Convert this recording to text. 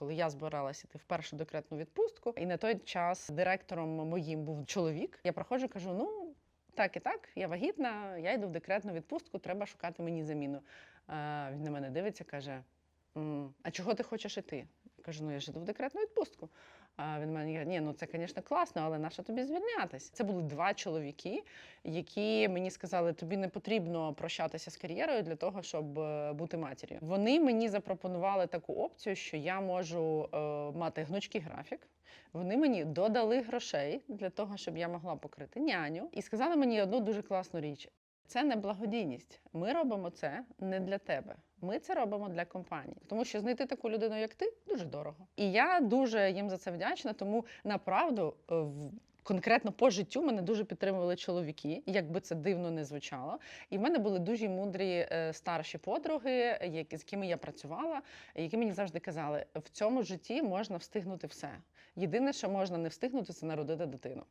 коли я збиралася йти в першу декретну відпустку, і на той час директором моїм був чоловік. Я проходжу, кажу: ну. Так і так, я вагітна, я йду в декретну відпустку, треба шукати мені заміну. А, він на мене дивиться, каже: «М, А чого ти хочеш іти? Кажу, ну я ж в декретну відпустку. А він мені каже, ні, ну це, звісно, класно, але нащо тобі звільнятись? Це були два чоловіки, які мені сказали, тобі не потрібно прощатися з кар'єрою для того, щоб е, бути матір'ю. Вони мені запропонували таку опцію, що я можу е, мати гнучкий графік. Вони мені додали грошей для того, щоб я могла покрити няню, і сказали мені одну дуже класну річ: це не благодійність. Ми робимо це не для тебе. Ми це робимо для компанії, тому що знайти таку людину, як ти, дуже дорого. І я дуже їм за це вдячна. Тому направду е, в- конкретно по життю мене дуже підтримували чоловіки, як би це дивно не звучало. І в мене були дуже мудрі е, старші подруги, які з якими я працювала, які мені завжди казали: в цьому житті можна встигнути все. Єдине, що можна не встигнути, це народити дитину.